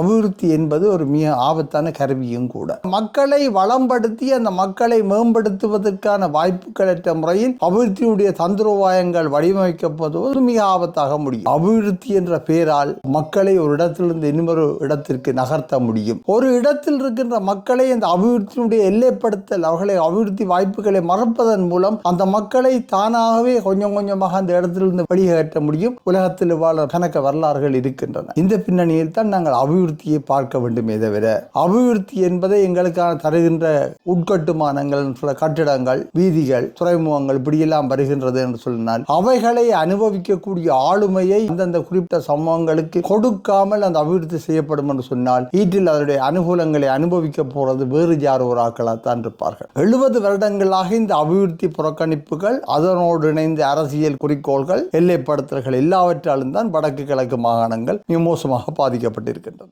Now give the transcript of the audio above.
அபிவிருத்தி என்பது ஒரு மிக ஆபத்தான கருவியும் கூட. மக்களை வளம்படுத்தி அந்த மக்களை மேம்படுத்துவதற்கான வாய்ப்புகளற்ற முறையில் அபிவிருத்தியுடைய தந்திரோபாயங்கள் வடிவமைக்கப்படுவது மிக ஆபத்தாக முடியும். அபிவிருத்தி என்ற பெயரால் மக்களை ஒரு இடத்திலிருந்து இன்னொரு இடத்திற்கு நகர்த்த முடியும். ஒரு இடத்தில் இருக்கின்ற மக்களை அந்த அபிவிருத்தியினுடைய எல்லைப்படுத்தல் அவர்களை அபிவிருத்தி வாய்ப்புகளை மறப்பதன் மூலம் அந்த மக்களை தானாகவே கொஞ்சம் கொஞ்சமாக அந்த இடத்திலிருந்து வெளியேற்ற முடியும். உலகத்தில் வாழ கணக்க வரலாறுகள் இருக்கின்றன. இந்த பின்னணியில் தான் நாங்கள் அபிவிருத்தியை பார்க்க வேண்டுமே தவிர அபிவிருத்தி என்பதை எங்களுக்கான தருகின்ற உட்கட்டுமானங்கள் சில கட்டிடங்கள் வீதிகள் துறைமுகங்கள் இப்படியெல்லாம் வருகின்றது என்று சொன்னால் அவைகளை அனுபவிக்கக்கூடிய ஆளுமையை அந்தந்த குறிப்பிட்ட சமூகங்களுக்கு கொடுக்காமல் அந்த அபிவிருத்தி செய்யப்படும் என்று சொன்னால் வீட்டில் அதனுடைய அனுகூலங்களை அனுபவிக்க போறது வேறு யார் ஒரு ஆக்களாத்தான் இருப்பார்கள். எழுபது வருடங்களாக இந்த அபிவிருத்தி புறக்கணிப்புகள் அதனோடு இணைந்த அரசியல் குறிக்கோள்கள் எல்லைப்படுத்தல்கள் எல்லாவற்றாலும் தான் வடக்கு கிழக்கு மாகாணங்கள் மிக மோசமாக பாதிக்கப்பட்டிருக்கின்றன.